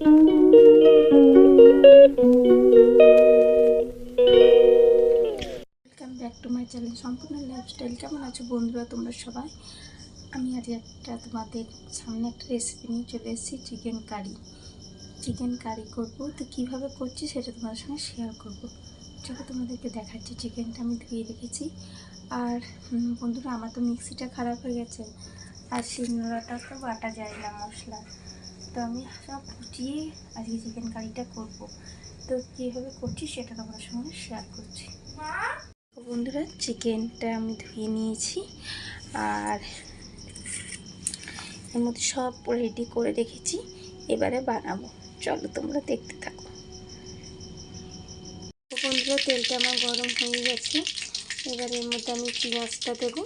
Welcome back to my channel সম্পূর্ণ lifestyle কেমন আছো বন্ধুরা তোমরা সবাই? আমি আজ একটা তোমাদের সামনে একটা রেসিপি নিয়ে চলে এসেছি চিকেন কারি চিকেন কারি করব। তো কীভাবে করছি সেটা তোমাদের সঙ্গে শেয়ার করব। চলো তোমাদেরকে দেখাচ্ছি চিকেনটা আমি ধুয়ে রেখেছি। আর বন্ধুরা, আমার তো মিক্সিটা খারাপ হয়ে গেছে। আর শিলনোড়াটা তো বাটা যায় না মশলা তো আমি সব ফুটিয়ে আজকে চিকেন কারিটা করব। তো কীভাবে করছি সেটা তোমাদের সঙ্গে শেয়ার করছি। বন্ধুরা চিকেনটা আমি ধুয়ে নিয়েছি আর এর মধ্যে সব রেডি করে রেখেছি। এবারে বানাবো। চলো তোমরা দেখতে থাকো। বন্ধুরা, তেলটা আমার গরম হয়ে গেছে। এবার এর মধ্যে আমি পেঁয়াজটা দেবো।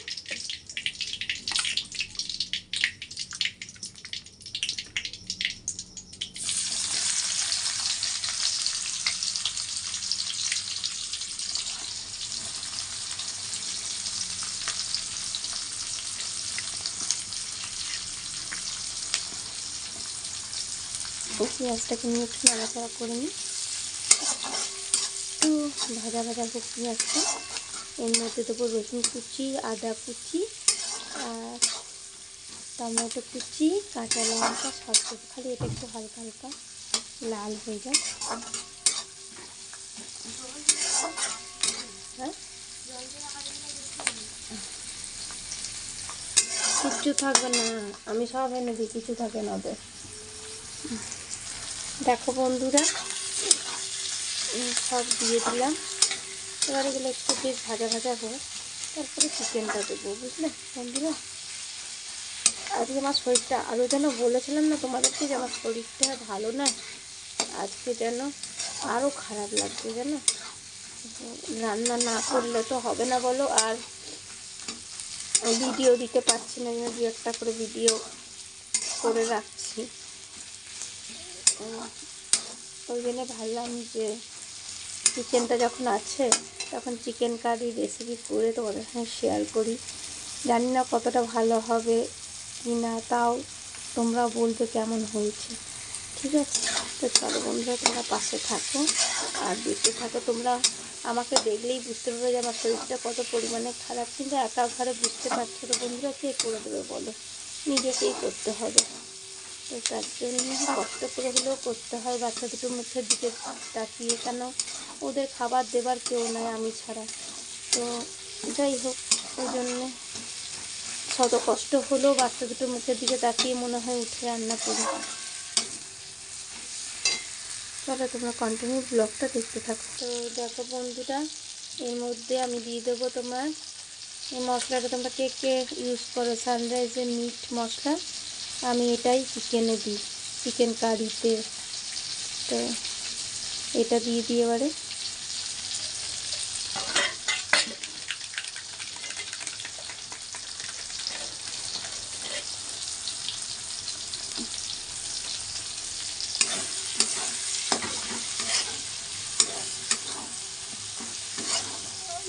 পেঁয়াজটাকে নিয়ে একটু নাড়াচাড়া করে নিই। একটু ভাজা ভাজা হোক পেঁয়াজটা এর মধ্যে দেবো রসুন কুচি, আদা কুচি আর টমেটো কুচি, কাঁচা লঙ্কা, সব কিছু খালি এটা একটু হালকা হালকা লাল হয়ে যায় হ্যাঁ? কিচ্ছু থাকবে না। আমি সব এনে দিই কিছু থাকে না ওদের। দেখো বন্ধুরা সব দিয়ে দিলাম। এবার এগুলো একটু বেশ ভাজা ভাজা হোক, তারপরে চিকেনটা দেবো, বুঝলে বন্ধুরা? আজকে আমার শরীরটা আরও যেন বলেছিলাম না তোমাদেরকে যে আমার শরীরটা ভালো না, আজকে যেন আরও খারাপ লাগছে জানো? রান্না না করলে তো হবে না বলো, আর ভিডিও দিতে পারছি না দু একটা করে ভিডিও করে রাখছি। ওই জন্য ভাবলাম যে চিকেনটা যখন আছে, তখন চিকেন কারি রেসিপি করে তোমাদের সঙ্গে শেয়ার করি। জানি না কতটা ভালো হবে কি না, তাও তোমরা বলবে কেমন হয়েছে। ঠিক আছে? তো চলো বন্ধুরা, তোমরা পাশে থাকো। আর দেখতে থাকো, তোমরা আমাকে দেখলেই বুঝতে পারবে যে আমার শরীরটা কত পরিমাণে খারাপ। কিন্তু একা ঘরে বুঝতে পারছ তো বন্ধুরা, কে করে দেবে বলো? নিজেকেই করতে হবে। তো তার জন্য কষ্ট করে হলেও করতে হয় বাচ্চা দুটোর মুখের দিকে তাকিয়ে কেন? ওদের খাবার দেবার কেউ নাই আমি ছাড়া। তো যাই হোক ওই জন্যে শত কষ্ট হলেও বাচ্চা দুটোর মুখের দিকে তাকিয়ে মনে হয় উঠে রান্না করি। চলো তোমরা কন্টিনিউ ব্লগটা দেখতে থাকো। তো দেখো বন্ধুরা, এর মধ্যে আমি দিয়ে দেবো তোমার এই মশলাটা। তোমরা কে কে ইউজ করো? সানরাইজের মিট মশলা। আমি এটাই চিকেনে দিই চিকেন কারিতে তো এটা দিয়ে দিই এবারে।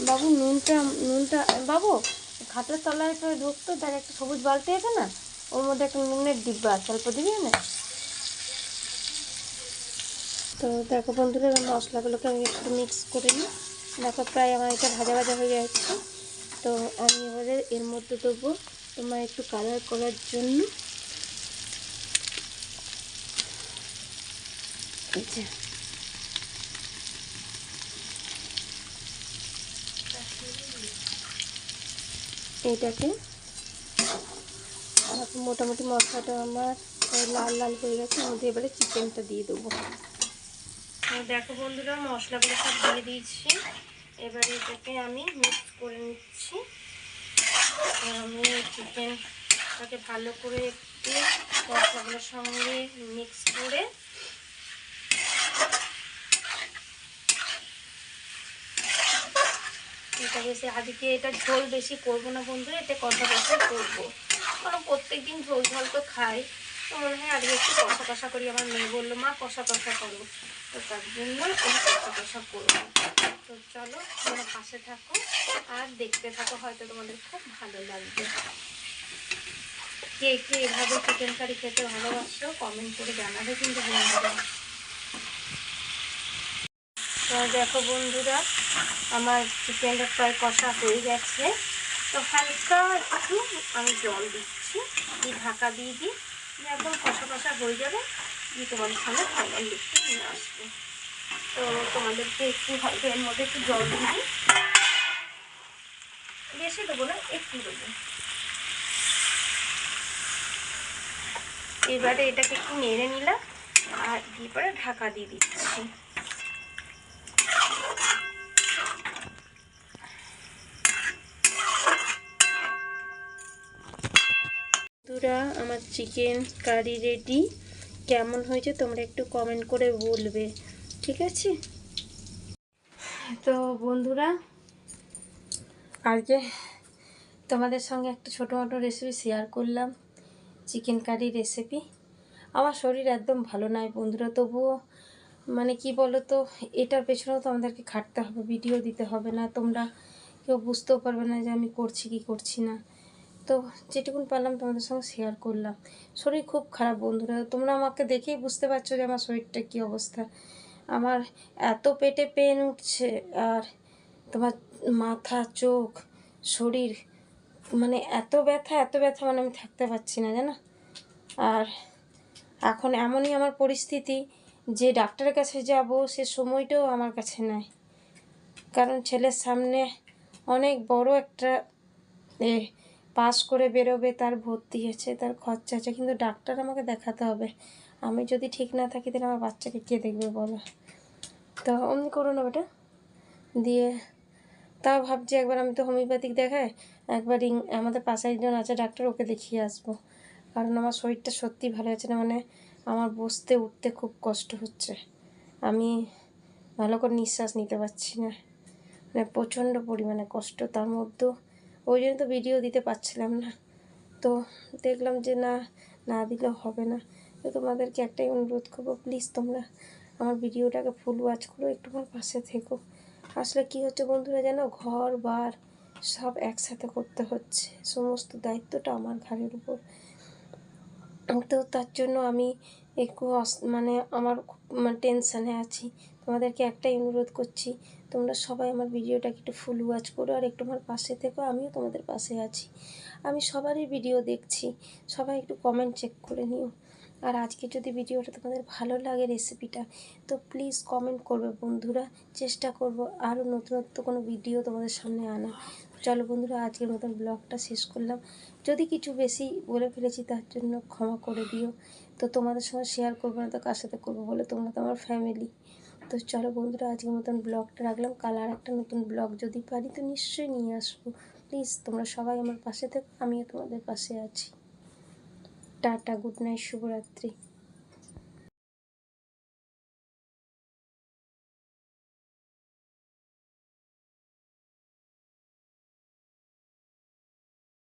বাবু, নুনটা নুনটা, বাবু, খাটের তলায় তো ঢুকতো তার একটা সবুজ বালতি আছে না? ওর মধ্যে একটা নুনের ডিব্বা আছে, অল্প দিবি না তো দেখো বন্ধুরা মশলাগুলোকে আমি একটু মিক্স করে নিই। দেখো প্রায় আমার এটা ভাজা ভাজা হয়ে যাচ্ছে। তো আমি এবারে এর মধ্যে দেবো তোমার একটু কালার করার জন্য। আর মোটামুটি মশলাটা আমার লাল লাল হয়ে গেছে মধ্যে এবারে চিকেনটা দিয়ে দেবো। দেখো বন্ধুরা, মশলাগুলো সব দিয়ে দিয়েছি। এবারে এটাকে আমি মিক্স করে নিচ্ছি। আমি চিকেনটাকে ভালো করে একটু মশলাগুলোর সঙ্গে মিক্স করে এটা বেশি আজকে এটা ঝোল বেশি করব না বন্ধুরা এটা কষা কষা করব। কারণ প্রত্যেক দিন ঝোল ঝোল তো খাই। তো মনে হয় আজকে একটু কষা কষা করি। আমার মেয়ে বলল, মা, কষা কষা করো। তো তার জন্য আমি কষা কষা করব। তো চলো, তোমরা পাশে থাকো। আর দেখতে থাকো, হয়তো তোমাদের খুব ভালো লাগবে। কে কে এভাবে চিকেন কারি খেতে ভালোবাসো কমেন্ট করে জানাবে কিন্তু বন্ধুরা। তো দেখো বন্ধুরা, আমার চিকেনটা প্রায় কষা হয়ে গেছে। তো হালকা একটু আমি জল দিচ্ছি। দিয়ে ঢাকা দিয়ে দিই। দিয়ে একদম কষা কষা হয়ে যাবে। দিয়ে তোমাদের সামনে ফাইনাল লিখতে নিয়ে আসব। তো তোমাদেরকে একটু হালকা এর মধ্যে একটু জল দিয়ে দিই। বেশি দেবো না, একটু দেবো। এবারে এটাকে একটু নেড়ে নিলাম। আর দিয়ে পরে ঢাকা দিয়ে দিচ্ছি। বন্ধুরা, আমার চিকেন কারি রেডি কেমন হয়েছে তোমরা একটু কমেন্ট করে বলবে, ঠিক আছে? তো বন্ধুরা, আজকে তোমাদের সঙ্গে একটা ছোটো মোটো রেসিপি শেয়ার করলাম চিকেন কারি রেসিপি আমার শরীর একদম ভালো নয় বন্ধুরা, তবুও মানে কি বলো তো এটার পেছনেও তো আমাদেরকে খাটতে হবে ভিডিও দিতে হবে না, তোমরা কেউ বুঝতেও পারবে না যে আমি করছি কি করছি না। তো যেটুকুন পারলাম তোমাদের সঙ্গে শেয়ার করলাম। শরীর খুব খারাপ বন্ধুরা তোমরা আমাকে দেখেই বুঝতে পারছ যে আমার শরীরটা কী অবস্থা। আমার এত পেটে পেন উঠছে আর তোমার মাথা, চোখ, শরীর মানে এত ব্যথা এত ব্যথা মানে আমি থাকতে পারছি না, জানো? আর এখন এমনই আমার পরিস্থিতি যে ডাক্তারের কাছে যাব, সে সময়টাও আমার কাছে নাই। কারণ ছেলের সামনে অনেক বড় একটা এ পাস করে বেরোবে, তার ভর্তি হয়েছে, তার খরচা আছে। কিন্তু ডাক্তার আমাকে দেখাতে হবে। আমি যদি ঠিক না থাকি, তাহলে আমার বাচ্চাকে কে দেখবে বলো? তো অমনি করো না বেটা। দিয়ে তাও ভাবছি একবার আমি তো হোমিওপ্যাথিক দেখাই, একবার আমাদের পাশে একজন আছে, ডাক্তার, ওকে দেখিয়ে আসব। কারণ আমার শরীরটা সত্যি ভালো আছে না মানে আমার বসতে, উঠতে খুব কষ্ট হচ্ছে। আমি ভালো করে নিঃশ্বাস নিতে পারছি না। মানে প্রচণ্ড পরিমাণে কষ্ট, তার মধ্যেও ওই জন্য তো ভিডিও দিতে পারছিলাম না। তো দেখলাম যে না না দিলেও হবে না। তো তোমাদেরকে একটাই অনুরোধ করব প্লিজ তোমরা আমার ভিডিওটাকে ফুল ওয়াচ করো, একটু আমার পাশে থেকো। আসলে কি হচ্ছে বন্ধুরা যেন ঘর, বার, সব একসাথে করতে হচ্ছে। সমস্ত দায়িত্বটা আমার ঘাড়ের উপর। তো তার জন্য আমি একটু মানে আমার খুব টেনশানে আছি। তোমাদেরকে একটাই অনুরোধ করছি তোমরা সবাই আমার ভিডিওটাকে একটু ফুল ওয়াচ করো আর একটু আমার পাশে থেকো, আমিও তোমাদের পাশে আছি। আমি সবারই ভিডিও দেখছি, সবাই একটু কমেন্ট চেক করে নিও। আর আজকে যদি ভিডিওটা তোমাদের ভালো লাগে রেসিপিটা তো প্লিজ কমেন্ট করবে বন্ধুরা, চেষ্টা করব আরও নতুনত্ব কোনো ভিডিও তোমাদের সামনে আনা চলো বন্ধুরা, আজকের মতন ব্লগটা শেষ করলাম। যদি কিছু বেশি বলে ফেলেছি তার জন্য ক্ষমা করে দিও। তো তোমাদের সঙ্গে শেয়ার করব না তো কার সাথে করব বলে? তোমরা তো আমার ফ্যামিলি তো চলো বন্ধুরা, আজকের মতন ব্লগটা রাখলাম। কাল আর একটা নতুন ব্লগ যদি পারি, তো নিশ্চয়ই নিয়ে আসব। প্লিজ তোমরা সবাই আমার পাশে থাকো, আমিও তোমাদের পাশে আছি। টাটা গুড নাইট শুভরাত্রি।